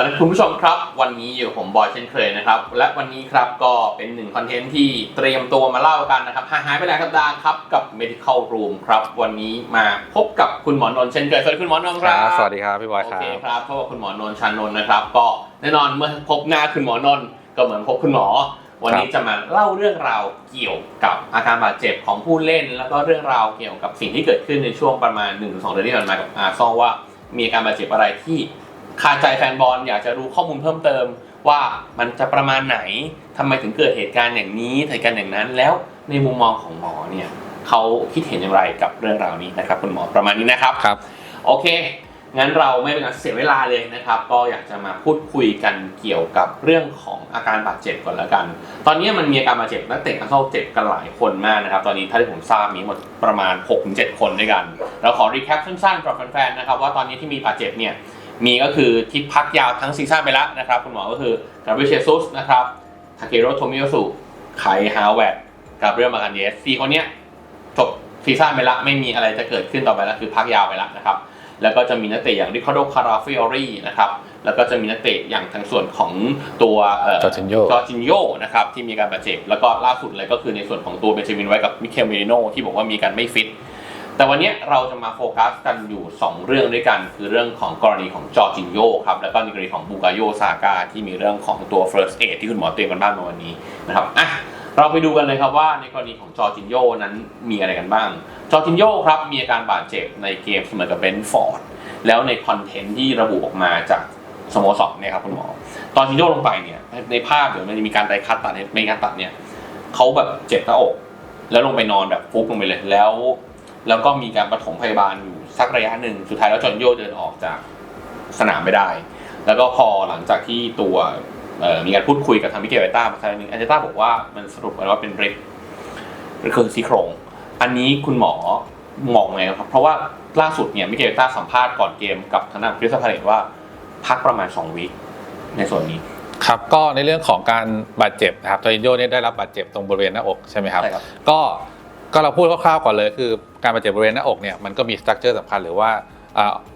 ครับสวัสดีคุณผู้ชมครับ วันนี้อยู่กับผมบอยเช่นเคยนะครับ และวันนี้ครับก็เป็นหนึ่งคอนเทนต์ที่เตรียมตัวมาเล่ากันนะครับห่างหายไปหลายสัปดาห์ครับกับ medical room ครับวันนี้มาพบกับคุณหมอนนท์เช่นเคยสวัสดีคุณหมอนนท์คครัรับบสวัสดีครับพี่บอยโอครัเคบครับพบกับคุณหมอนนท์ชานนท์นะครับ ก็แน่นอนเมื่อพบหน้าคุณหมอนนท์ก็เหมือนพบคุณหมอ วันนี้จะมาเล่าเรื่องราวเกี่ยวกับอาการบาดเจ็บของผู้เล่น แล้วก็เรื่องราวเกี่ยวกับสิ่งที่เกิดขึ้นในช่วงประมาณ1นถึงสเดือนที่ผ่านมากับอาร์ซอลว่ามีอาการบาดเจ็บอะไรที่ คาใจแฟนบอลอยากจะรู้ข้อมูลเพิ่มเติม ว่ามันจะประมาณไหนทำไมถึงเกิดเหตุการณ์อย่างนี้เหตุการณ์อย่างนั้น แล้วในมุมมองของหมอเนี่ยเขาคิดเห็นอย่างไรกับเรื่องราวนี้นะครับคุณหมอประมาณนี้นะครับครับ โอเค งั้นเราไม่เป็นการเสียเวลาเลยนะครับ ก็อยากจะมาพูดคุยกันเกี่ยวกับเรื่องของอาการบาดเจ็บก่อนแล้วกัน ตอนนี้มันมีอาการบาดเจ็บนักเตะนักเข้าเจ็บกันหลายคนมากนะครับ ตอนนี้ถ้าที่ผมทราบมีหมดประมาณ 6-7 คนด้วยกัน เราขอรีแคปสั้นๆสำหรับแฟนๆนะครับว่าตอนนี้ที่มีบาดเจ็บเนี่ย มีก็คือที่พักยาวทั้งซีซั่นไปแล้วนะครับ คุณหมอก็คือกาเบรียลเชซุสนะครับทาเคโรโทมิโอสุไคฮาวเวดกาเบรียลมากันเยสสี่คนเนี้ยจบซีซั่นไปละไม่มีอะไรจะเกิดขึ้นต่อไปแล้วคือพักยาวไปแล้วนะครับ แล้วก็จะมีนักเตะอย่างริคาร์โดคาราฟิออรีนะครับแล้วก็จะมีนักเตะอย่างทางส่วนของตัวเอ่อ Jorginho จอร์จินโยนะครับที่มีการบาดเจ็บแล้วก็ล่าสุดเลยก็คือในส่วนของตัวเบนจามินไว้กับมิเคลเมริโนที่บอกว่ามีการไม่ฟิต แต่วันนี้เราจะมาโฟกัสกันอยู่ 2 เรื่องด้วยกัน คือเรื่องของกรณีของจอร์จินโยครับแล้วก็กรณีของบูกาโยซาก้าที่มีเรื่องของตัว first aid ที่คุณหมอเตรียมกันบ้างในวันนี้นะครับอะเราไปดูกันเลยครับว่าในกรณีของจอร์จินโยนั้นมีอะไรกันบ้าง จอร์จินโยครับมีอาการบาดเจ็บในเกมเสมอกับเบนฟอร์ดแล้วในคอนเทนต์ที่ระบุออกมาจากสโมสรเนี่ยครับคุณหมอ ตอนจินโยลงไปเนี่ยในภาพเดี๋ยวมันจะมีการไดคัตตัดเนี่ยมีการตัดเนี่ยเขาแบบเจ็บหน้าอก แล้วลงไปนอนแบบฟุบลงไปเลยแล้ว แล้วก็มีการปฐมพยาบาลอยู่สักระยะหนึ่ง สุดท้ายแล้วจอร์นโยเดินออกจากสนามไม่ได้ แล้วก็พอหลังจากที่ตัวเอ่อมีการพูดคุยกับทางมิเกลเอต้ามาครั้งนึงเอต้าบอกว่ามันสรุปกันว่าเป็นริบหรือคือซี่โครง อันนี้คุณหมอมองไงครับ เพราะว่าล่าสุดเนี่ยมิเกลเอต้าสัมภาษณ์ก่อนเกมกับทางด้านคริสพาเลตว่าพักประมาณ 2วีคในส่วนนี้ครับก็ในเรื่องของการบาดเจ็บนะครับจอร์จินโยเนี่ยได้รับบาดเจ็บตรงบริเวณหน้าอกใช่ไหมครับใช่ครับก็ ก็เราพูดคร่าวๆก่อนเลยคือการบาดเจ็บบริเวณหน้าอกเนี่ยมันก็มีสตรัคเจอร์สำคัญหรือว่า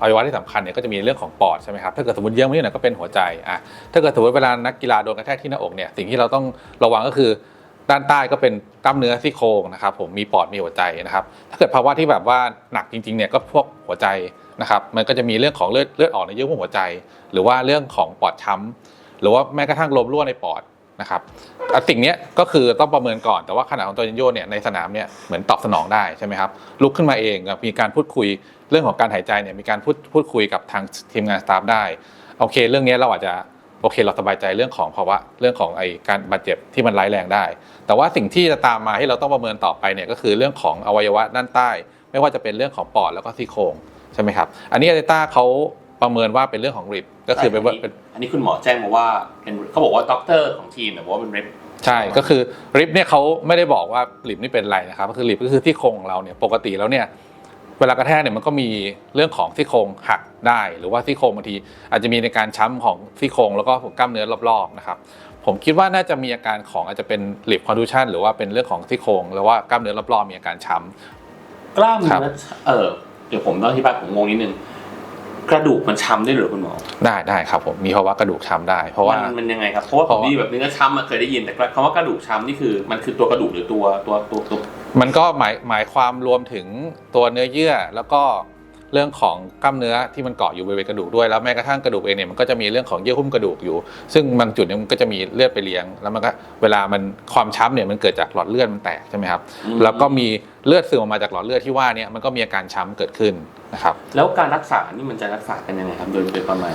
อาวัยวะที่สำคัญเนี่ยก็จะมีเรื่องของปอดใช่ไหมครับถ้าเกิดสมมติเยื่อมาที่ไหนก็เป็นหัวใจอะถ้าเกิดสมมติเวลานักกีฬาโดนกระแทกที่หน้าอกเนี่ยสิ่งที่เราต้องระวังก็คือด้านใต้ก็เป็นกล้ามเนื้อซี่โครงนะครับผมมีปอดมีหัวใจนะครับถ้าเกิดภาวะที่แบบว่าหนักจริงๆเนี่ยก็พวกหัวใจนะครับมันก็จะมีเรื่องของเลือดเลือดออกในเยื่อหุ้มหัวใจ หรือว่าเรื่องของปอดช้ำหรือว่าแม้กระทั่งลมรั่วในปอด นะครับสิ่งนี้ก็คือต้องประเมินก่อนแต่ว่าขนาดของตัวจินโยเนี่ยในสนามเนี่ยเหมือนตอบสนองได้ใช่ไหมครับลุกขึ้นมาเองมีการพูดคุยเรื่องของการหายใจเนี่ยมีการพูดพูดคุยกับทางทีมงานสตาฟได้โอเค เรื่องนี้เราอาจจะโอเค เราสบายใจเรื่องของภาวะเรื่องของไอการบาดเจ็บที่มันร้ายแรงได้ แต่ว่าสิ่งที่จะตามมาที่เราต้องประเมินต่อไปเนี่ยก็คือเรื่องของอวัยวะด้านใต้ ไม่ว่าจะเป็นเรื่องของปอดแล้วก็ซี่โครงใช่ไหมครับอันนี้อาริต้าเขา ประเมินว่าเป็นเรื่องของริบก็คือเป็นว่าเป็นอันนี้คุณหมอแจ้งมาว่าเป็นเขาบอกว่าด็อกเตอร์ของทีมเนี่ยบอกว่าเป็นริบใช่ก็คือริบเนี่ยเขาไม่ได้บอกว่าริบนี่เป็นอะไรนะครับก็คือริบก็คือที่โครงของเราเนี่ยปกติแล้วเนี่ยเวลากระแทกเนี่ยมันก็มีเรื่องของซี่โครงหักได้ หรือว่าซี่โครงบางทีอาจจะมีในการช้ำของซี่โครงแล้วก็กล้ามเนื้อรอบๆนะครับผมคิดว่าน่าจะมีอาการของอาจจะเป็นริบคอนดูชันหรือว่าเป็นเรื่องของซี่โครงแล้วว่ากล้ามเนื้อรอบๆมีอาการช้ำกล้ามครัเนื้บอเออเดี๋ยวผมต้องอธิบายผมงงนิดนึง กระดูกมันช้ำได้เหรือคุณหมอ ได้ได้ครับผมมีภาวะกระดูกช้ำได้ เพราะว่านมันยังไงครับเพราะว่าเพผมราะว่าไดีแบบเนื้อช้ำมาเคยได้ยินแต่คำว่ากระดูกช้ำนี่คือมันคือตัวกระดูกหรือตัวตัวตัวตัวมันก็หมายหมายความรวมถึงตัวเนื้อเยื่อแล้วก็ เรื่องของกล้ามเนื้อที่มันเกาะอยู่บริเวณกระดูกด้วยแล้วแม้กระทั่งกระดูกเองเนี่ยมันก็จะมีเรื่องของเยื่อหุ้มกระดูกอยู่ ซึ่งบางจุดเนี่ยมันก็จะมีเลือดไปเลี้ยง แล้วมันก็เวลามันความช้ำเนี่ยมันเกิดจากหลอดเลือดมันแตกใช่ไหมครับอืมแล้วก็มีเลือดซึมออกมาจากหลอดเลือดที่ว่าเนี่ยมันก็มีอาการช้ำเกิดขึ้นนะครับแล้วการรักษานี่มันจะรักษากันยังไงครับโดยโดยประมาณ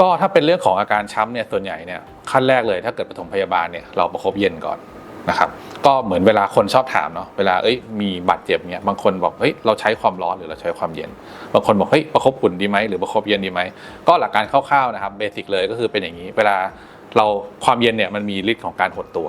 ก็ถ้าเป็นเรื่องของอาการช้ำเนี่ยส่วนใหญ่เนี่ยขั้นแรกเลยถ้าเกิดปฐมพยาบาลเนี่ยเราประคบเย็นก่อน นะครับก็เหมือนเวลาคนชอบถามเนาะเวลาเอ้ยมีบาดเจ็บเนี่ยบางคนบอกเฮ้ยเราใช้ความร้อนหรือเราใช้ความเย็น บางคนบอกเฮ้ยประคบอุ่นดีไหมหรือประคบเย็นดีไหมก็หลักการคร่าวๆนะครับเบสิกเลยก็คือเป็นอย่างนี้ เวลาเราความเย็นเนี่ยมันมีฤทธิ์ของการหดตัว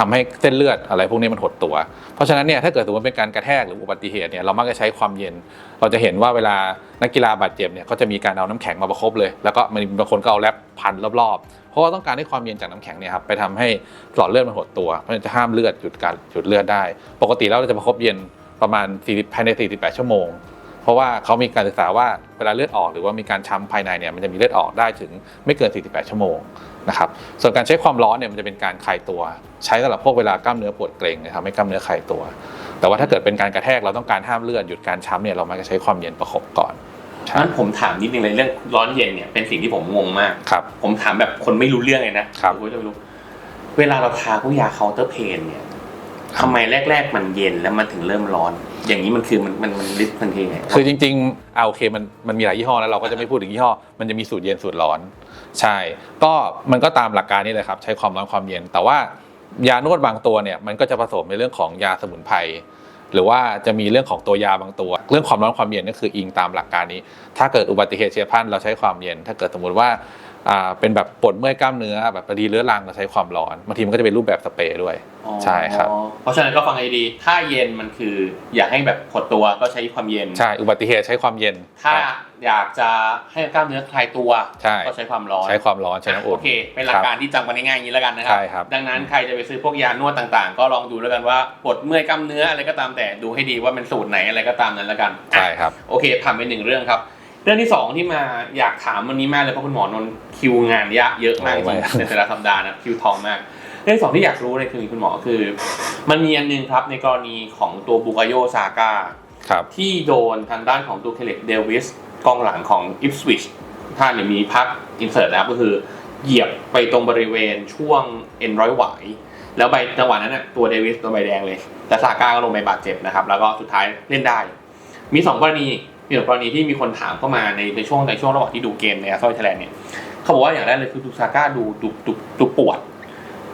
ทำให้เส้นเลือดอะไรพวกนี้มันหดตัว เพราะฉะนั้นเนี่ยถ้าเกิดสมมติเป็นการกระแทกหรืออุบัติเหตุเนี่ยเรามักจะใช้ความเย็น เราจะเห็นว่าเวลานักกีฬาบาดเจ็บเนี่ยก็จะมีการเอาน้ำแข็งมาประคบเลย แล้วก็มันบางคนก็เอาแรปพันรอบๆ เพราะว่าต้องการให้ความเย็นจากน้ำแข็งเนี่ยครับไปทำให้หลอดเลือดมันหดตัวเพราะฉะนั้นจะห้ามเลือดหยุดการหยุดเลือดได้ ปกติแล้วเราจะประคบเย็นประมาณ40ภายใน 48 ชั่วโมงเพราะว่าเขามีการศึกษาว่าเวลาเลือดออกหรือว่ามีการช้ำภายในเนี่ยมันจะมีเลือดออกได้ถึงไม่เกิน 48 ชั่วโมงนะครับ ส่วนการใช้ความร้อนเนี่ยมันจะเป็นการคลายตัว ใช้สำหรับพวกเวลากล้ามเนื้อปวดเกร็งนะครับให้กล้ามเนื้อคลายตัว แต่ว่าถ้าเกิดเป็นการกระแทกเราต้องการห้ามเลือดหยุดการช้ำเนี่ยเรามักจะใช้ความเย็นประคบก่อนฉะนั้นผมถามนิดนึงเลยเรื่องร้อนเย็นเนี่ยเป็นสิ่งที่ผมงงมากครับ ผมถามแบบคนไม่รู้เรื่องเลยนะครับผมจะไม่รู้เวลาเราทาพวกยาเคาน์เตอร์เพนเนี่ยทำไมแรก ๆ มันเย็นแล้วมันถึงเริ่มร้อน อย่างนี้มันคือมันมันมันลิสมันคือไงคือจริงๆเอาโอเคมันมันมีหลายยี่ห้อแล้วเราก็จะไม่พูดถึงยี่ห้อ มันจะมีสูตรเย็นสูตรร้อน ใช่ ก็มันก็ตามหลักการนี้เลยครับ ใช้ความร้อนความเย็นแต่ว่า ยานวดบางตัวเนี่ยมันก็จะผสมในเรื่องของยาสมุนไพรหรือว่าจะมีเรื่องของตัวยาบางตัว เรื่องความร้อนความเย็นก็คืออิงตามหลักการนี้ ถ้าเกิดอุบัติเหตุเฉียบพลันเราใช้ความเย็น ถ้าเกิดสมมติว่าอ่า เป็นแบบปวดเมื่อยกล้ามเนื้อแบบพอดีเรื้อรังเราใช้ความร้อนบางทีมันก็จะเป็นรูปแบบสเปรย์ด้วยอ๋อใช่ครับเพราะฉะนั้นก็ฟังให้ดี ถ้าเย็นมันคือ อยากให้แบบหดตัวก็ใช้ความเย็นใช่อุบัติเหตุใช้ความเย็น ถ้าครับอยากจะให้กล้ามเนื้อคลายตัวใช่ก็ใช้ความร้อนใช้ความร้อนใช้น้ำโออุ่นเคเป็นหลักการที่จำกันง่ายๆอย่างนี้แล้วกันนะครัใช่ครับดังนั้นใครจะไปซื้อพวกยานวดต่างๆ ก็ลองดูแล้วกันว่าปวดเมื่อยกล้ามเนื้ออะไรก็ตามแต่ดูให้ดีว่าเป็นสูตรไหนอะไรก็ตามนั้นแล้วกันใช่ครับโอเคผ่านไปหนึ่งเรื่องครับ เรื่องที่สองที่มาอยากถามวันนี้มากเลยเพราะคุณหมอนนท์คิวงานเยอะเยอะมากจโอ้ริงไม่ๆในแต่ละสัปดาห์นะคิวทองมากเรื่องที่สองที่อยากรู้เลยคือคุณหมอคือ มันมีอันหนึงครับในกรณีของตัวบุกโยซาก้าครับที่โดนทางด้านของตัวเคเล็กเดวิสกองหลังของอิฟสวิชท่านเนี่ยมีพักอินเสิร์ตนะครับก็คือเหยียบไปตรงบริเวณช่วงเอ็นร้อยหวายแล้วใบจังหวะนั้นน่ะตัวเดวิสโดนใบแดงเลย แต่ซาก้าก็ลงไปบาดเจ็บนะครับ แล้วก็สุดท้ายเล่นได้ มีสองกรณี มีสองกรณีที่มีคนถามเข้ามาในในช่วงในช่วงระหว่างที่ดูเกมในอาร์เซนอลไทยแลนด์เนี่ยเขาบอกว่าอย่างแรกเลยคือดูซาก้าดูดูดูดูปวด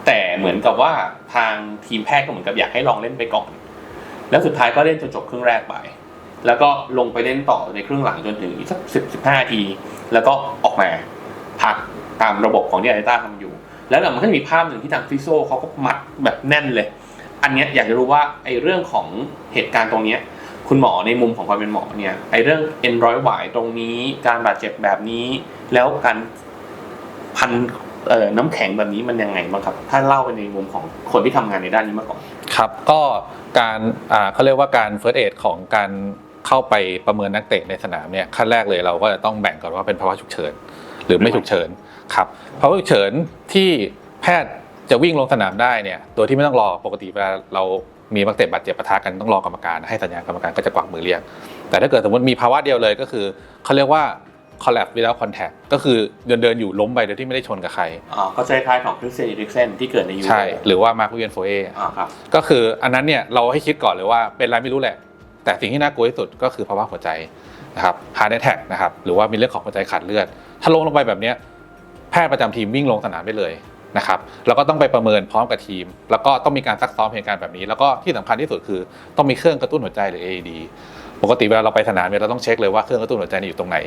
แต่เหมือนกับว่าทางทีมแพทย์ก็เหมือนกับอยากให้ลองเล่นไปก่อน แล้วสุดท้ายก็เล่นจนจบครึ่งแรกไป แล้วก็ลงไปเล่นต่อในครึ่งหลังจนถึงสักสิบสิบห้าที แล้วก็ออกมาพักตามระบบของที่อาร์เตต้าทำอยู่ แล้วหลังมันก็จะมีภาพหนึ่งที่ทางฟิโซเขาก็มัดแบบแน่นเลย อันนี้อยากจะรู้ว่าไอ้เรื่องของเหตุการณ์ตรงนี้ คุณหมอในมุมของความเป็นหมอเนี่ยไอ้เรื่องเอ็นร้อยหวายตรงนี้การบาดเจ็บแบบนี้ แล้วการพันเอ่อน้ำแข็งแบบนี้มันยังไงบ้างครับ ถ้าเล่าไปในมุมของคนที่ทำงานในด้านนี้มาก่อนครับ ก็การอ่าเขาเรียกว่าการเฟิร์สเอดของการเข้าไปประเมินนักเตะในสนามเนี่ยขั้นแรกเลยเราก็จะต้องแบ่งก่อนว่าเป็นภาวะฉุกเฉินหรือไม่ฉุกเฉินครับภาวะฉุกเฉินที่แพทย์จะวิ่งลงสนามได้เนี่ยโดยที่ไม่ต้องรอปกติเวลาเรา มีนักเตะบาดเจ็บปะทะกันต้องรอกรรมการให้สัญญาณกรรมการก็จะกวักมือเรียก แต่ถ้าเกิดสมมติมีภาวะเดียวเลยก็คือเขาเรียกว่า collapse without contact ก็คือเดินเดินๆอยู่ล้มไปโดยที่ไม่ได้ชนกับใครอ๋อก็จะคล้ายๆของคริสเตียนริกเซนที่เกิดในยูโรใช่หรือว่ามาร์ควิเวียนโฟเออ่าครับก็คืออันนั้นเนี่ยเราให้คิดก่อนเลยว่าเป็นอะไรไม่รู้แหละ แต่สิ่งที่น่ากลัวที่สุดก็คือภาวะหัวใจนะครับ heart attack นะครับหรือว่ามีเรื่องของหัวใจขาดเลือด ถ้าลงลงไปแบบเนี้ยแพทย์ประจำทีมวิ่งลงสนามได้เลย นะครับแล้วก็ต้องไปประเมินพร้อมกับทีม แล้วก็ต้องมีการซักซ้อมเหตุการณ์แบบนี้ แล้วก็ที่สำคัญที่สุดคือต้องมีเครื่องกระตุ้นหัวใจหรือ AED ปกติเวลาเราไปสนามเนี่ยเราต้องเช็คเลยว่าเครื่องกระตุ้นหัวใจนี่อยู่ตรงไหน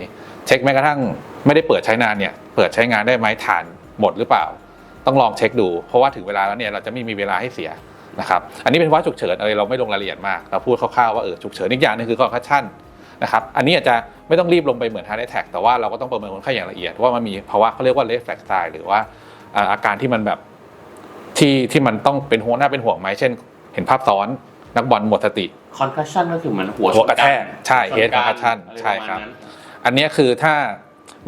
เช็คแม้กระทั่งไม่ได้เปิดใช้นานเนี่ยเปิดใช้งานได้ไหมฐานหมดหรือเปล่า ต้องลองเช็คดู เพราะว่าถึงเวลาแล้วเนี่ยเราจะไม่มีเวลาให้เสียนะครับอันนี้เป็นภาฉุกเฉินอะไรเราไม่ลงรายละเอียดมาก เราพูดคร่าวๆว่าเออฉุกเฉินอีกอย่างหนึงคือคอนคัชชั่นนะครับอันนี้อาจจะไม่ต้องรีบลงไปเหมือนฮาร์ดแท็กแต่ว่าเราก็ต้องประเมินคนไข้อย่างละเอียดว่ามันมีภาวะเขาเรียกว่าเลฟแฟกซ์ไตหรือว่า อ่าอาการที่มันแบบที่ที่มันต้องเป็นห่วงหน้าเป็นห่วงไหมเช่น เห็นภาพซ้อนนักบอลหมดสติ คอนคัชชันก็คือเหมือนหัวหัวกระแทกชนใช่ชน head กัน concussion อะไใช่ครับปะมาณนั้นอันเนี้ยคือถ้า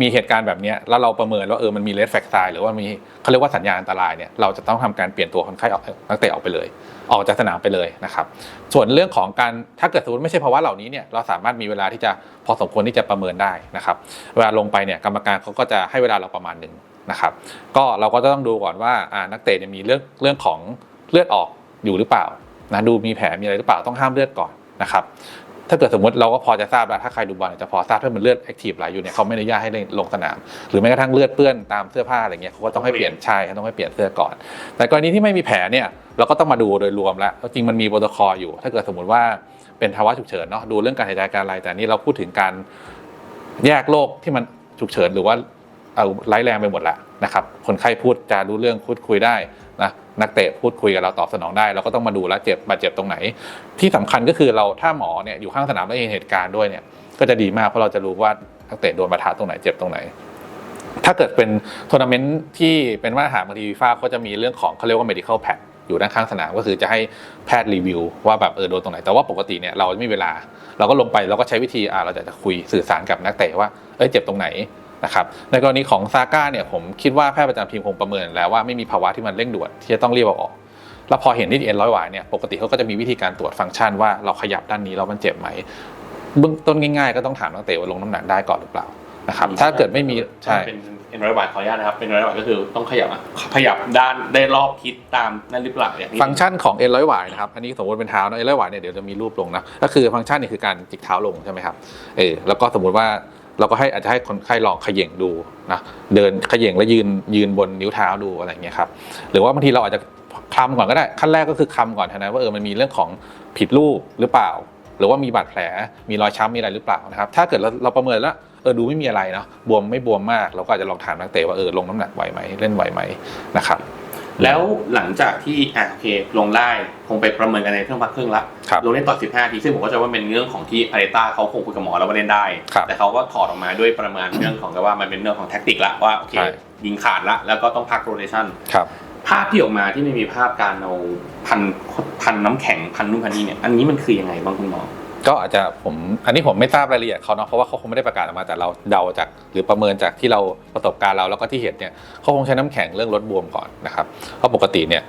มีเหตุการณ์แบบเนี้ยแล้วเราประเมินว่าเออมันมีเลสแฟกไซหรือว่ามีเขาเรียกว่าสัญญาณอันตรายเนี่ยเราจะต้องทำการเปลี่ยนตัวคนไข้ออกนักเตะออกไปเลย ออกจากสนามไปเลยนะครับ ส่วนเรื่องของการถ้าเกิดสมมติไม่ใช่ภาวะเหล่านี้เนี่ยเราสามารถมีเวลาที่จะพอสมควรที่จะประเมินได้นะครับ เวลาลงไปเนี่ยกรรมการเขาก็จะให้เวลาเราประมาณหนึ่ง นะครับ ก็เราก็จะต้องดูก่อนว่านักเตะเนี่ยมีเรื่องเรื่องของเลือดออกอยู่หรือเปล่านะดูมีแผลมีอะไรหรือเปล่าต้องห้ามเลือดก่อนนะครับถ้าเกิดสมมติเราก็พอจะทราบแล้วถ้าใครดูบอลเนี่ยจะพอทราบถ้ามันเลือดแอคทีฟไหลอยู่เนี่ยเขาไม่อนุญาตให้เล่นลงสนาม หรือแม้กระทั่งเลือดเปื้อนตามเสื้อผ้าอะไรเงี้ยเขาก็ต้องให้เปลี่ยนใช่เขาต้องให้เปลี่ยนเสื้อก่อน แต่กรณีที่ไม่มีแผลเนี่ยเราก็ต้องมาดูโดยรวมแล้วจริงมันมีโปรโตคอลอยู่ ถ้าเกิดสมมติว่าเป็นภาวะฉุกเฉินเนาะดูเรื่องการหายใจการอะไรแต่นี่เราพูดถึงการแยกโรคที่มันฉุกเฉินหรือว่า เอาไร้แรงไปหมดละนะครับคนไข้พูดจารู้เรื่องพูดคุยได้นะนักเตะพูดคุยกับเราตอบสนองได้ เราก็ต้องมาดูแล้วเจ็บบาดเจ็บตรงไหน ที่สำคัญก็คือเราถ้าหมอเนี่ยอยู่ข้างสนามแล้วเห็นเหตุการณ์ด้วยเนี่ยก็จะดีมากเพราะเราจะรู้ว่านักเตะโดนบาดทะตรงไหนเจ็บตรงไหน ถ้าเกิดเป็นทัวร์นาเมนต์ที่เป็นมาตรฐานบางทีฟีฟ่าก็จะมีเรื่องของเขาเรียกว่า medical pack อยู่ด้านข้างสนามก็คือจะให้แพทย์รีวิว ว่าแบบเออโดนตรงไหนแต่ว่าปกติเนี่ยเราไม่มีเวลา เราก็ลงไปเราก็ใช้วิธีอ่าเราจะจะคุยสื่อสารกับนักเตะว่าเอ้ยเจ็บตรงไหน นะครับในกรณีของซาก้าเนี่ยผมคิดว่าแพทย์ประจำทีมคงประเมินแล้วว่าไม่มีภาวะที่มันเร่งด่วนที่จะต้องรีบเอาออก แล้วพอเห็นที่เอ็นร้อยหวายเนี่ยปกติเขาก็จะมีวิธีการตรวจฟังก์ชันว่าเราขยับด้านนี้แล้วมันเจ็บไหมเบื้องต้นง่ายๆ ก็ต้องถามนักเตะว่าลงน้ำหนักได้ก่อนหรือเปล่านะครับถ้าเกิดไม่มีใช่เป็นเอ็นร้อยบาทขออนุญาตนะครับเป็นร้อยบาทก็คือต้องขยับอะขยับด้านได้รอบทิศตามนั่นหรือเปล่าอย่างนี้ฟังก์ชันของเอ็นร้อยหวายนะครับอันนี้สมมติเป็นเท้านะเอ็นร้อยหวายเนี่ยเดี๋ยวจะมีรูปลงนะก็คือฟังก์ชันนี่คือการจิกเท้าลงใช่ไหมครับเออแล้วก็สมมุติว่า เราก็ให้อาจจะให้คนไข้ลองเขย่งดูนะเดินเขย่งแล้วยืนยืนบนนิ้วเท้าดูอะไรเงี้ยครับหรือว่าบางทีเราอาจจะคลำก่อนก็ได้ขั้นแรกก็คือคลำก่อนนั้นว่าเออมันมีเรื่องของผิดรูปหรือเปล่า หรือว่ามีบาดแผลมีรอยช้ำมีอะไรหรือเปล่านะครับถ้าเกิดเราเราประเมินแล้วเออดูไม่มีอะไรเนาะบวมไม่บวมมาก เราก็อาจจะลองถามนักเตะว่าเออลงน้ำหนักไหวไหมเล่นไหวไหมนะครับ แล้วหลังจากที่อะโอเค ลงได้คงไปประเมินกันในเครื่องพักเครื่องละครับลงเล่นต่อ 15 ที ซึ่งผมก็จะว่าเป็นเรื่องของที่อาริต้าเขาคงคุยกับหมอแล้วว่าเล่นได้ครับแต่เขาก็ถอดออกมาด้วยประมาณเรื่องของกับว่ามันเป็นเรื่องของแท็กติกละว่าโอเคใช่ยิงขาดละแล้วก็ต้องพักโรเ t ชันครับภาพที่ออกมาที่ไม่มีภาพการเอาพันพันน้ำแข็งพันนู่นพันนี่เนี่ยอันนี้มันคือยังไงบ้างคุณหมอ ก็อาจจะผมอันนี้ผมไม่ทราบรายละเอียดเขาเนาะเพราะว่าเขาคงไม่ได้ประกาศออกมาแต่เราเดาจาก หรือประเมินจากที่เราประสบการณ์เราแล้วก็ที่เห็นเนี่ยเขาคงใช้น้ำแข็งเรื่องลดบวมก่อนนะครับเพราะปกติเนี่ย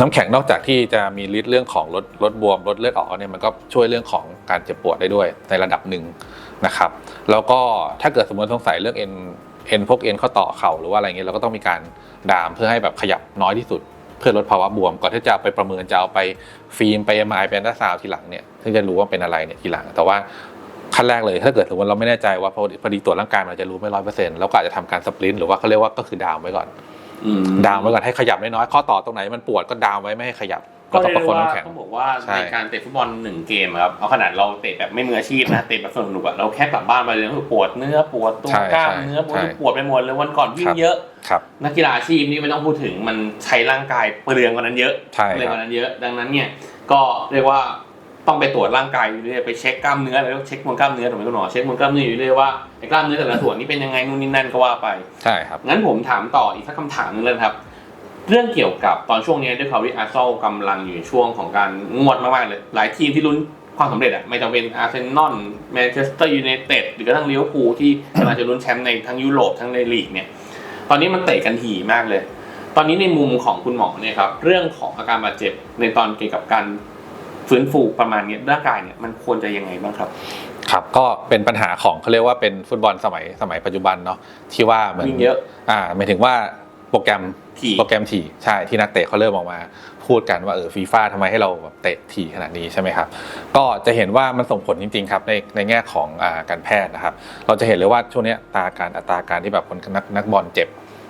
น้ำแข็งนอกจากที่จะมีฤทธิ์เรื่องของลดลดบวมลดเลือดออกเนี่ยมันก็ช่วยเรื่องของการเจ็บปวดได้ด้วยในระดับหนึ่งนะครับแล้วก็ถ้าเกิดสมมติสงสัยเรื่องเอ็นเอ็นพวกเอ็นข้อต่อเข่าหรือว่าอะไรเงี้ยเราก็ต้องมีการดามเพื่อให้แบบขยับน้อยที่สุด เพื่อลดภาวะบวมก่อนที่จะเอาไปประเมินจะเอาไปฟิล์มไปเอ็มไอไปอันตราซาวทีหลังเนี่ยถึงจะรู้ว่าเป็นอะไรเนี่ยทีหลัง แต่ว่าขั้นแรกเลยถ้าเกิดสมมติเราไม่แน่ใจว่าพอพอดีตรวจร่างกายมันอาจะรู้ไม่ร้อยเปอร์เซ็นต์เราก็อาจจะทำการสปรินต์หรือว่าเขาเรียกว่าก็คือดาวไว้ก่อนดาวไว้ก่อนให้ขยับน้อยๆข้อต่อตรงไหนมันปวดก็ดาวไว้ไม่ให้ขยับ ก็ก็ต้องเรีปยระกคได้องว่าน้ำแข็งต้องบอกว่าใช่ในการเตะฟุตบอลหนึ่งเกมอะครับเอาขนาดเราเตะแบบไม่มืออาชีพนะเตะแบบสนุกๆอะเราแค่กลับบ้านไปเลยก็คือปวดเนื้อปวดตัวใช่กล้ามใช่เนื้อปวดใช่ปวดไปหมดเลยวันก่อนวิ่ครังบเยอะครับนักกีฬาอาชีพนี่ไม่ต้องพูดถึงมันใช้ร่างกายเปลืองกว่านั้นเยอะใช่เปลืองคกรับว่านั้นเยอะ ดังนั้นเนี่ยก็เรียกว่าต้องไปตรวจร่างกายอยู่เรื่อยไปเช็คกล้ามเนื้ออะไรก็เช็คมวลกล้ามเนื้อถูกไหมคุณหมอเช็คมวลกล้ามเนื้ออยู่เรื่อยว่าไอ้กล้ามเนื้อแต่ละส่วนนี่เป็นยังไงนู่นนี่นั่นก็ว่าไปใช่ครับงั้นผมถามต่ออีกสักคำถามหนึงเลยนะครับ เรื่องเกี่ยวกับตอนช่วงนี้ด้วยความที่อาร์เซนอลกำลังอยู่ในช่วงของการงวดมากๆเลย หลายทีมที่ลุ้นความสำเร็จอะไม่ว่าจะเป็นอาร์เซนอลแมนเชสเตอร์ยูไนเต็ดหรือกระทั่งลิเวอร์พูลที่กำลังจะลุ้นแชมป์ในทั้งยุโรปทั้งในลีกเนี่ย ตอนนี้มันเตะกันถี่มากเลย ตอนนี้ในมุมของคุณหมอเนี่ยครับเรื่องของอาการบาดเจ็บในตอนเกี่ยวกับการฟื้นฟูประมาณนี้ร่างกายเนี่ยมันควรจะยังไงบ้างครับครับก็เป็นปัญหาของเขาเรียกว่าเป็นฟุตบอลสมัยสมัยปัจจุบันเนาะที่ว่าเหมือนวิ่งเยอะอ่าหมายถึงว่า โปรแกรมถี่ โปรแกรมถี่ใช่ที่นักเตะเขาเริ่มออกมา พูดกันว่าเออฟีฟ่าทำไมให้เราแบบเตะถี่ขนาดนี้ใช่ไหมครับ ก็จะเห็นว่ามันส่งผลจริงๆครับในในแง่ของอ่าการแพทย์นะครับ เราจะเห็นเลยว่าช่วงเนี้ยอัตราการอัตราการที่แบบคนนักนักบอลเจ็บ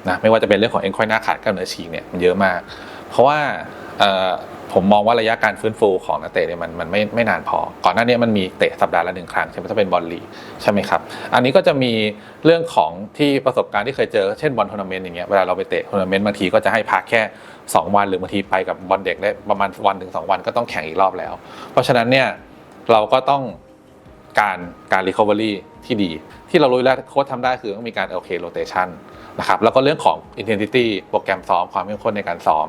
นะไม่ว่าจะเป็นเรื่องของเอ็นควายหน้าขาดกล้ามเนื้อฉีกเนี่ยมันเยอะมาก เพราะว่าเอ่อ ผมมองว่าระยะการฟื้นฟูของนักเตะเนี่ยมันมันไม่ไม่นานพอ ก่อนหน้านี้มันมีเตะสัปดาห์ละหนึ่งครั้งใช่ไหมถ้าเป็นบอลลีใช่ไหมครับ อันนี้ก็จะมีเรื่องของที่ประสบการณ์ที่เคยเจอเช่นบอลทัวร์นาเมนต์อย่างเงี้ยเวลาเราไปเตะทัวร์นาเมนต์บางทีก็จะให้พักแค่ 2 วันหรือบางทีไปกับบอลเด็กได้ประมาณวันถึงสองวันก็ต้องแข่งอีกรอบแล้ว เพราะฉะนั้นเนี่ยเราก็ต้องการการ recovery ที่ดี ที่เรารู้แล้วโค้ชทำได้คือต้องมีการโอเค rotation นะครับแล้วก็เรื่องของ intensity โปรแกรมซ้อมความเข้มข้นในการซ้อม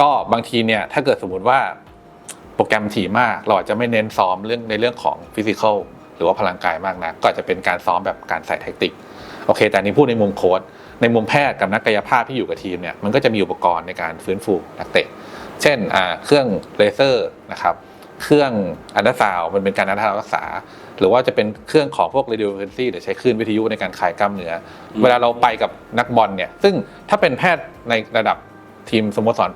ก็บางทีเนี่ยถ้าเกิดสมมติว่าโปรแกรมถี่มากเราอาจจะไม่เน้นซ้อมเรื่องในเรื่องของฟิสิกอลหรือว่าพลังกายมากนะก็อาจจะเป็นการซ้อมแบบการใส่แท็กติกโอเค แต่นี้พูดในมุมโค้ชในมุมแพทย์กับนักกายภาพที่อยู่กับทีมเนี่ยมันก็จะมีอุปกรณ์ในการฟื้นฟูนักเตะ เช่นเครื่องเลเซอร์นะครับเครื่องอันดาซาวมันเป็นการอันดาซาวรักษา หรือว่าจะเป็นเครื่องของพวก radio frequency หรือใช้คลื่นวิทยุในการคลายกล้ามเนื้อ เวลาเราไปกับนักบอลเนี่ยซึ่งถ้าเป็นแพทย์ในระดับทีมสโมสร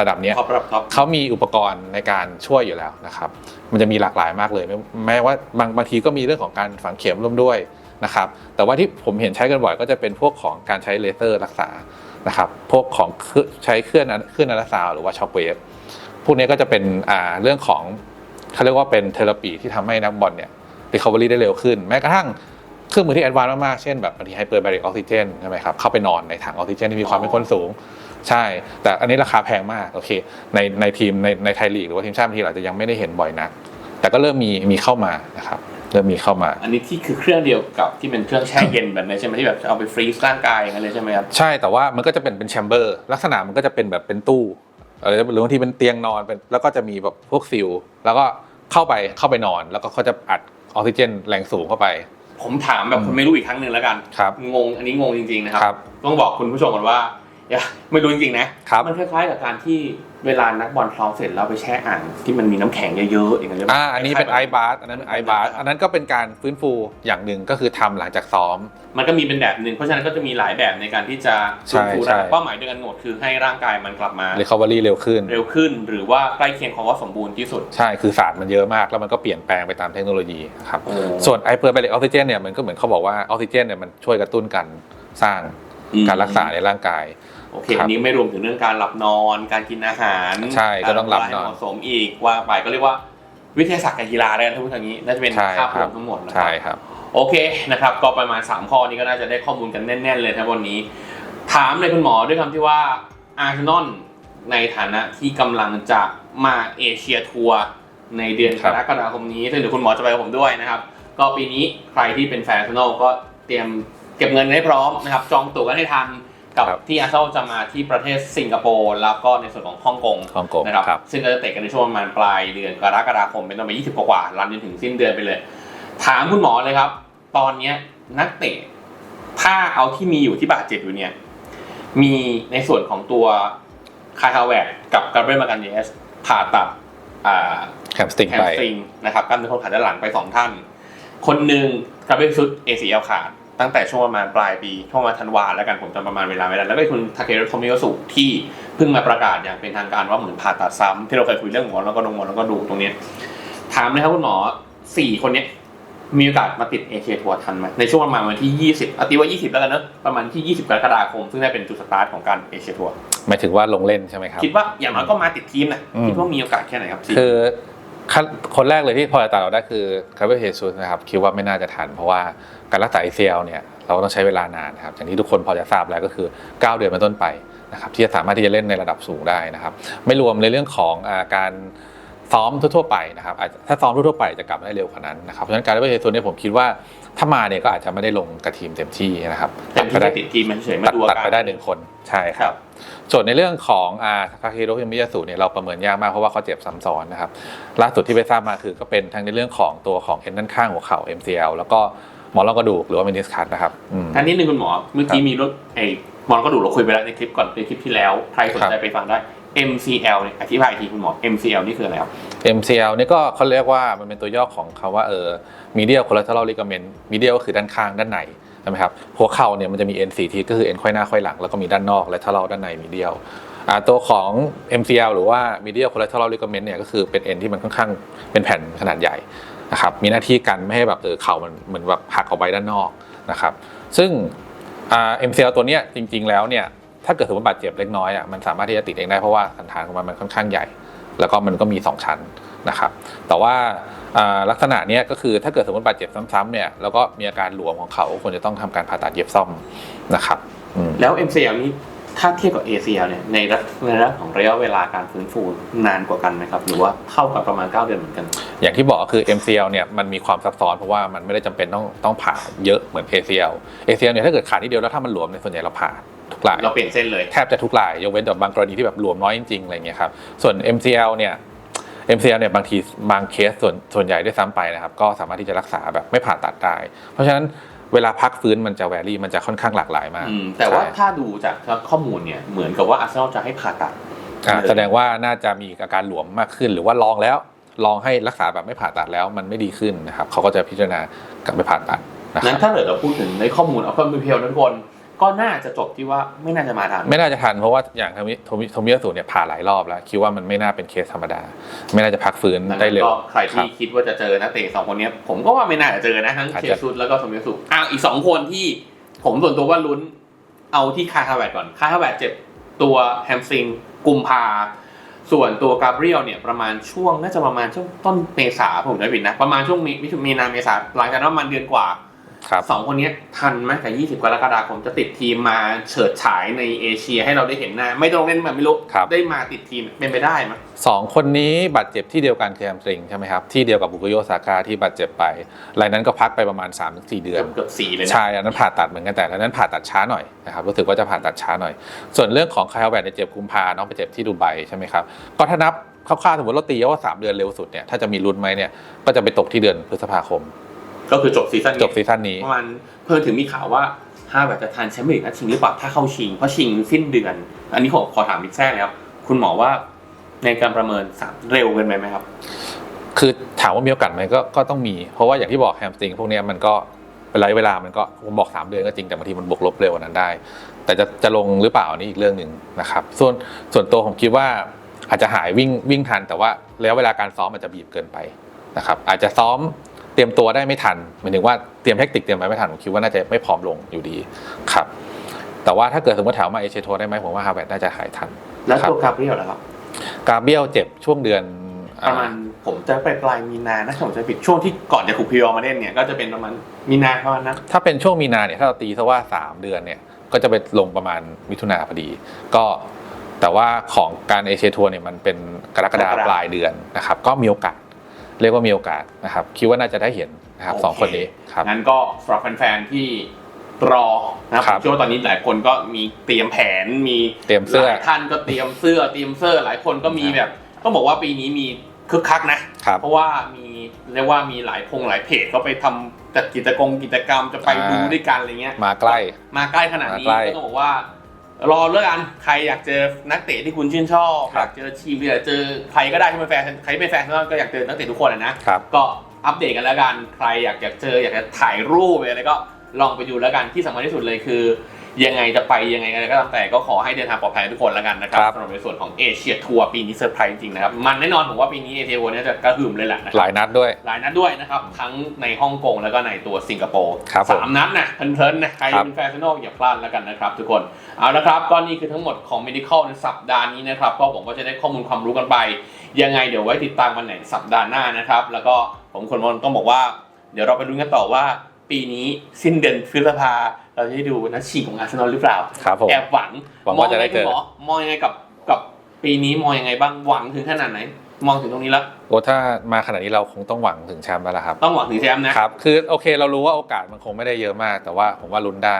ระดับเนี้ยท็อประดับท็อปเขามีอุปกรณ์ในการช่วยอยู่แล้วนะครับ มันจะมีหลากหลายมากเลยไม่แม้ว่าบางบางทีก็มีเรื่องของการฝังเข็มร่วมด้วยนะครับ แต่ว่าที่ผมเห็นใช้กันบ่อยก็จะเป็นพวกของการใช้เลเซอร์รักษานะครับ พวกของเครื่องใช้เครื่องเครื่องอัลตราซาวด์หรือว่าช็อคเวฟพวกนี้ก็จะเป็นอ่าเรื่องของเขาเรียกว่าเป็นเทอราปีที่ทำให้นักบอลเนี่ย recovery ได้เร็วขึ้น แม้กระทั่งเครื่องมือที่แอดวานซ์มากๆ เช่นแบบบางทีไฮเปอร์บาริกออกซิเจนใช่ไหมครับเข้าไปนอนในถังออกซิเจนที่มีความเป็นคนสูง ใช่ แต่อันนี้ราคาแพงมากโอเคในในทีมในในไทยลีกหรือว่าทีมชาติบางทีเราอาจจะยังไม่ได้เห็นบ่อยนัก แต่ก็เริ่มมีมีเข้ามานะครับเริ่มมีเข้ามา อันนี้ที่คือเครื่องเดียวกับที่เป็นเครื่องแช่เย็นแบบนี้ใช่ไหมที่แบบเอาไปฟรีซร่างกายอย่างนั้นเลยใช่ไหมครับใช่แต่ว่ามันก็จะเป็นเป็นแชมเบอร์ลักษณะมันก็จะเป็นแบบเป็นตู้เออหรือบางทีเป็นเตียงนอนเป็นแล้วก็จะมีแบบพวกซิลแล้วก็เข้าไปเข้าไปนอน แล้วก็เขาจะอัดออกซิเจนแรงสูงเข้าไป ผมถามแบบคนไม่รู้อีกครั้งหนึ่งแล้วกันครับงงอันนี้งงจริงๆนะคครัรับ ต้องบอกคุณผู้ชมก่อนว่าอย่า ไม่รู้จริงๆนะครับ มันคล้ายๆกับการที่เวลานักบอลซ้อมเสร็จแล้วไปแช่อ่างที่มันมีน้ำแข็งเยอะๆอย่างเงี้ยใช่ไหมอ่าอันนี้เป็นไอคล้ายๆบาร์อันนั้นไอบาร์อันนั้นก็เป็นการฟื้นฟูอย่างหนึ่งก็คือทำหลังจากซ้อม มันก็มีเป็นแบบหนึ่งเพราะฉะนั้นก็จะมีหลายแบบในการที่จะใช่ฟื้นฟูใช่ได้เป้าหมายเดียวกันหมดคือให้ร่างกายมันกลับมา recovery เร็วขึ้น เร็วขึ้น หรือว่าใกล้เคียงความว่าสมบูรณ์ที่สุด ใช่คือศาสตร์มันเยอะมากแล้วมันก็เปลี่ยนแปลงไปตามเทคโนโลยีครับโอ้ส่วนไอเปอร์ไบเลกออกซิเจนเนี่ยมันก็เหมือนเขาบอกว่าออกซิเจนเนี่ยมันช่วยกระตุ้นการสร้าง การรักษาในร่างกาย โอเคครับอันนี้ไม่รวมถึงเรื่องการหลับนอน การกินอาหารใช่ก็ต้องหลับนอนการให้เหมาะสมอีกว่าไปก็เรียกว่าวิทยาศาสตร์การกีฬาได้กันทุกทางนี้น่าจะเป็นใช่ภาพครรัวบมทั้งหมดนะคใช่รับครับ โอเคนะครับ ก็ประมาณ 3 ข้อนี้ก็น่าจะได้ข้อมูลกันแน่น ๆ เลยครับวันนี้ ถามเลยคุณหมอด้วยคำที่ว่าอาร์เซนอลในฐานะที่กำลังจะมาเอเชียทัวร์ในเดือนคกรับรกฎาคมนี้ซึ่งเดี๋ยวคุณหมอจะไปกับผมด้วยนะครับ ก็ปีนี้ใครที่เป็นแฟนอาร์เซนอลก็เตรียม เก็บเงินให้พร้อมนะครับ จองตั๋วกันให้ทันกับครับที่อาร์เซนอลจะมาที่ประเทศสิงคโปร์แล้วก็ในส่วนของฮ่องกงฮ่องกงนะครับครับ ซึ่งก็จะเตะกันในช่วงประมาณปลายเดือนกรกฎาคมเป็นต้นไป20 กว่าๆรันจนถึงสิ้นเดือนไปเลย ถามคุณหมอเลยครับ ตอนเนี้ยนักเตะถ้าเอาที่มีอยู่ที่บาดเจ็บอยู่เนี่ย มีในส่วนของตัวคาร์ฮาวเวร์กับกาเบรียลมากันเยสผ่าตัดอ่า แฮมสติงแฮไปมสตริงนะครับกล้ามเนื้อคนขาด้านหลังไปสองท่าน คนหนึ่งกาเบรียลซุด ACL ขาด ตั้งแต่ช่วงประมาณปลายปีช่วงประมาณธันวาแล้วกันผมจำประมาณเวลาไม่ได้แล้วก็เป็นคุณทาเคโรโทมิโอสุที่เพิ่งมาประกาศอย่างเป็นทางการว่าเหมือนผ่าตัดซ้ำที่เราเคยคุยเรื่องหมอนแล้วก็ดงหมอนแล้วก็ดูตรงเนี้ยถามเลยครับคุณหมอสี่คนเนี้ยมีโอกาสมาติดเอเชียทัวร์ทันไหมในช่วงประมาณวันที่ 20เอาตีว่า 20 แล้วกันเนอะประมาณที่ 20 กรกฎาคม ซึ่งได้เป็นจุดสตาร์ทของการเอเชียทัวร์หมายถึงว่าลงเล่นใช่ไหมครับ คิดว่าอย่างน้อยก็มาติดทีมนะอืมคิดว่ามีโอกาสแค่ไหนครับสี่คือขั้น คนแรกเลยที่พอจะตัดเราได้คือคาร์เบเฮซูสนะครับคิดว่าไม่น่าจะทัน เพราะว่าการรักษา ACL เนี่ยเราก็ต้องใช้เวลานานนะครับอย่างที่ทุกคนพอจะทราบแล้วก็คือ 9 เดือนเป็นต้นไปนะครับที่จะสามารถที่จะเล่นในระดับสูงได้นะครับ ไม่รวมในเรื่องของอาการ ซ้อมทั่วๆไปนะครับอาจจะถ้าซ้อมทั่วๆไปจะกลับมาได้เร็วกว่านั้นนะครับเพราะฉะนั้นการรักษา ACL เนี่ยผมคิดว่าถ้ามาเนี่ยก็อาจจะไม่ได้ลงกับทีมเต็มที่นะครับแต่ตัดไปที่ได้จะติดทีมมันเฉยๆมาตัดดูอาตัดการไปได้หนึ่งคนใช่คครัรับบส่วนในเรื่องของอาทาคาฮิโร่ฮิมิยาสุเนี่ยเราประเมินยากมากเพราะว่าเขาเจ็บซ้ำซ้อนนะครับล่าสุดที่ไปทราบมาคือก็เป็นทั้งในเรื่องของตัวของเอ็นด้านข้างหัวเข่า MCL แล้วก็หมอนรองกระดูกหรือว่ามินิสคัตนะครับอืม อันนี้หนึ่งคุณหมอเมื่อกี้ครับมีรถไอ้มอนก็ดูเราคุยไปแล้วในคลิปก่อนในคลิปที่แล้วใครสนใจครับไปฟังได้ MCL เนี่ยอธิบายอีกทีคุณหมอ MCL นี่คืออะไรครับ MCL นี่ก็เขาเรียกว่ามันเป็นตัวย่อของคำว่าเออ medial collateral ligament medial ก็คือด้านข้างด้านในใช่ไหมครับหัวเข่าเนี่ยมันจะมี N 4ทีก็คือ N ค่อยหน้าค่อยหลังแล้วก็มีด้านนอก lateral ด้านใน medial อ่าตัวของ MCL หรือว่า medial collateral ligament เนี่ยก็คือเป็น N ที่มันค่อนข้างเป็นแผ่นขนาดใหญ่นะครับมีหน้าที่กันไม่ให้แบบเออเข่ามันเหมือนแบบหักออกไปด้านนอกนะครับซึ่งอ่า MCL ตัวเนี้ยจริง ๆ แล้วเนี่ย ถ้าเกิดสมมติบาดเจ็บเล็กน้อยอะมันสามารถที่จะติดเองได้เพราะว่าสันฐานของมันมันค่อนข้างใหญ่ แล้วก็มันก็มี 2 ชั้นนะครับ แต่ว่าอ่าลักษณะเนี้ยก็คือถ้าเกิดสมมติบาดเจ็บซ้ำๆเนี่ยแล้วก็มีอาการหลวมของเขาควรจะต้องทำการผ่าตัดเย็บซ่อมนะครับอืมแล้ว MCL นี่ถ้าเทียบกับ ACL เนี่ยในระในระดับของระยะเวลาการฟื้นฟูนานกว่ากันไหมครับ หรือว่าเท่ากับประมาณ 9 เดือนเหมือนกัน อย่างที่บอกก็คือ MCL เนี่ยมันมีความซับซ้อนเพราะว่ามันไม่ได้จำเป็นต้องต้องผ่าเยอะเหมือน ACL ACL เนี่ยถ้าเกิดขาดนิดเดียวแล้วถ้ามันหลวมเนี่ยส่วนใหญ่เราผ่า ทุกรายเราเปลี่ยนเส้นเลยแทบจะทุกรายยกเว้นแต่บางกรณีที่แบบรวมน้อยจริงๆอะไรเงี้ยครับส่วน MCL เนี่ย MCL เนี่ยบางทีบางเคสส่วนส่วนใหญ่ด้วยซ้ำไปนะครับ ก็สามารถที่จะรักษาแบบไม่ผ่าตัดได้ เพราะฉะนั้นเวลาพักฟื้นมันจะแวรี่มันจะค่อนข้างหลากหลายมากอืมแต่ว่าใช่ถ้าดูจากข้อมูลเนี่ยเหมือนกับว่าอาร์เซนอลจะให้ผ่าตัดอ่าเลยแสดงว่าน่าจะมีอาการหลวมมากขึ้น หรือว่าลองแล้วลองให้รักษาแบบไม่ผ่าตัดแล้วมันไม่ดีขึ้นนะครับเขาก็จะพิจารณากลับไปผ่าตัดนะคนั้รันบถ้าเกิดเราพูดถึงในข้อมูลเอาข้อมูลเพียวนะทุกคน ก็น่าจะจบที่ว่าไม่น่าจะมาทัน ไม่น่าจะทันเพราะว่าอย่างโทมิโทมิโทมิยาสุเนี่ยผ่าหลายรอบแล้ว คิดว่ามันไม่น่าเป็นเคสธรรมดา ไม่น่าจะพักฟื้นดังได้นั้นเร็วก็ใครครัที่บคิดว่าจะเจอนักเตะสองคนเนี้ยผมก็ว่าไม่น่าจะเจอนะทั้งอาจเคจะซุสแล้วก็โทมิยาสุอ้าวอีกสองคนที่ผมส่วนตัวว่าลุ้นเอาที่คาฮาแวตก่อนคาฮาแวตเจ็บตัวแฮมสตริงกุมภาส่วนตัวกาเบรียลเนี่ยประมาณช่วงน่าจะประมาณช่วงต้นเมษาผมจำไม่ผิดนะ ประมาณช่วงมีมิถุมีนาเมษาหลังจากนั้นประมาณเดือนกว่า ครับสองคนเนี้ยทันไหมกับ20กรกฎาคมจะติดทีมมาเฉิดฉายในเอเชียให้เราได้เห็นหน้า ไม่ต้องเล่นแบบไม่รู้ครับได้มาติดทีมเป็นไปได้ไหมสองคนนี้บาดเจ็บที่เดียวกันคือแฮมสตริงใช่ไหมครับ ที่เดียวกับบุกโยซาก้าที่บาดเจ็บไปรายนั้นก็พักไปประมาณ 3-4 เดือน เกือบสี่เลยนะใช่อันนั้นผ่าตัดเหมือนกันแต่อันนั้นผ่าตัดช้าหน่อยนะครับรู้สึกว่าจะผ่าตัดช้าหน่อย ส่วนเรื่องของคาร์แบนในยเจ็บกุมภาน้องไปเจ็บที่ดูไบใช่ไหมครับก็ถ้านับคร่าวๆสมมติเราตีว่า3เดือนเร็วสุดเนี่ยถ้าจะมีลุ้นไหมเนี่ยก็จะไปตกที่เดือนพฤษภาคม ก็คือจบซีซั่นนี้จบซีซั่นนี้ประมาณเพิ่งถึงมีข่าวว่าฮาแบบจะทันแชมเปี้ยนลีกนัดชิงหรือเปล่าถ้าเข้าชิงเพราะชิงสิ้นเดือน อันนี้ผมขอถามบิ๊กแซ่เลยครับ คุณหมอว่าในการประเมินสามเร็วเกินไปไหมครับ คือถามว่ามีโอกาสไหมก็ก็ต้องมี เพราะว่าอย่างที่บอกแฮมสตริงพวกเนี้ยมันก็เป็นระยะเวลามันก็ผมบอก 3 เดือนก็จริงแต่บางทีมันบวกลบเร็วกว่านั้นได้ แต่จะจะลงหรือเปล่าอันนี้อีกเรื่องหนึ่งนะครับ ส่วนส่วนตัวผมคิดว่าอาจจะหายวิ่งวิ่งทัน แต่ว่าระยะเวลาการซ้อมอาจจะบีบเกินไปนะครับ อาจจะซ้อม เตรียมตัวได้ไม่ทันหมายถึงว่าเตรียมเทคนิคเตรียมไปไม่ทันผมคิดว่าน่าจะไม่พร้อมลงอยู่ดีครับ แต่ว่าถ้าเกิดสมมติถามว่าเอเชโทได้ไหมผมว่าฮาร์แวร์น่าจะหายทัน แล้วครับตัวกาเบรียลล่ะครับกาเบียลเจ็บช่วงเดือนประมาณผมจะไปปลายมีนานะถ้าผมจะผิดช่วงที่ก่อนจะถูกพิวมาเล่นเนี่ยก็จะเป็นประมาณมีนาประมาณนั้นถ้าเป็นช่วงมีนาเนี่ยถ้าเราตีซะว่า 3 เดือนเนี่ยก็จะไปลงประมาณมิถุนาพอดี ก็แต่ว่าของการเอเชียทัวร์เนี่ยมันเป็นกรกฎาคกมรกฎาคมปลายเดือนนะครับ ก็มีโอกาส เรียกว่ามีโอกาสนะครับคิดว่าน่าจะได้เห็นนะครับสองโอเคคนนี้ครับงั้นก็สำหรับแฟนๆที่รอนะครับคผรับมเชื่อว่าตอนนี้หลายคนก็มีเตรียมแผนมีเตรียมเสื้อหลายท่านก็เตรียมเสื้อเตรียมเสื้อหลายคนก็มีแบบต้องบอกว่าปีนี้มีคึกคักนะครับเพราะว่ามีเรียกว่ามีหลายพงหลายเพจก็ไปทำจัดกิจกรรมกิจกรรมจะไปอ่าดูด้วยกันอะไรเงี้ยมาใกล้มาใกล้ขนาดนี้มาใกล้ก็ต้องบอกว่า รอเลิกกันใครอยากเจอนักเตะที่คุณชื่นชอบครัอบยากเจอทีมอยากเจอใครก็ได้ที่เป็นแฟนใครที่เป็นแฟนก็อยากเจอนักเตะทุกคนอะนะครับ ก็อัปเดตกันแล้วกันใครอยากจะเจออยากจะถ่ายรูปอะไรก็ลองไปดูแล้วกันที่สำคัญที่สุดเลยคือ ยังไงจะไปยังไงก็ตามแต่ก็ขอให้เดินทางปลอดภัยทุกคนแล้วกันนะครับครับ สำหรับในส่วนของเอเชียทัวร์ปีนี้เซอร์ไพรส์จริงๆนะครับ มันแน่นอนผมว่าปีนี้เอเชียทัวร์เนี่ยจะกระหึ่มเลยแหละนะคหรับลายนัดด้วย หลายนัดด้วยนะครับ ทั้งในฮ่องกงแล้วก็ในตัวสิงคโปร์ครับผมสามนัดนะเพลินๆนะใครครับ เป็นแฟนชนอลอย่าพลาดแล้วกันนะครับ ทุกคนเอาละครับก็นี่คือทั้งหมดของ medical ในสัปดาห์นี้นะครับก็ผมก็จะได้ข้อมูลความรู้กันไป ยังไงเดี๋ยวไว้ติดตามวันไหนสัปดาห์หน้านะครับ แล้วก็ผมคนมนต้องบอกว่า เดี๋ยวเราไปดูกันต่อว่า ปีนี้สิ้นเดือนพฤษภา เราจะได้ดูนัดชิงของอาร์เซนอลหรือเปล่าครับผมแอบหวังหวังมองว่าจะได้ยังไงคุณหมอมองยังไงกับกับปีนี้มองยังไงบ้างหวังถึงขนาดไหน มองถึงตรงนี้แล้วโอ้ถ้ามาขนาดนี้เราคงต้องหวังถึงแชมป์แล้วล่ะครับ ต้องหวังถึงแชมป์นะครับคือโอเคเรารู้ว่าโอกาสมันคงไม่ได้เยอะมาก แต่ว่าผมว่าลุ้นได้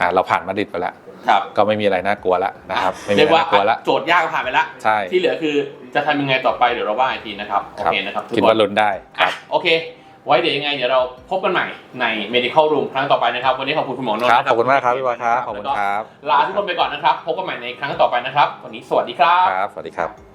อ่าเราผ่านมาดริดไปแล้วครับก็ไม่มีอะไรน่ากลัวละนะครับไม่มีเรีอะยไรกว่าน่ากลัวละโจทย์ยากผ่านไปแล้วใช่ที่เหลือคือจะทำยังไงต่อไปเดี๋ยวเราว่าอีกทีนะครับโอครับเคนะครับทุกคิดคนว่าลุ้นได้คอะรับโอเค ไว้เดี๋ยวยังไงเดี๋ยวเราพบกันใหม่ใน medical room ครั้งต่อไปนะครับ วันนี้ขอบคุณคุณหมอนนท์ครับ นะขอบคุณมากครับพี่บอยครับ ขอบคุณแล้วก็ครับลาทุกคนไปก่อนนะครับ พบกันใหม่ในครั้งต่อไปนะครับ วันนี้สวัสดีครับ ครับ สวัสดีครับ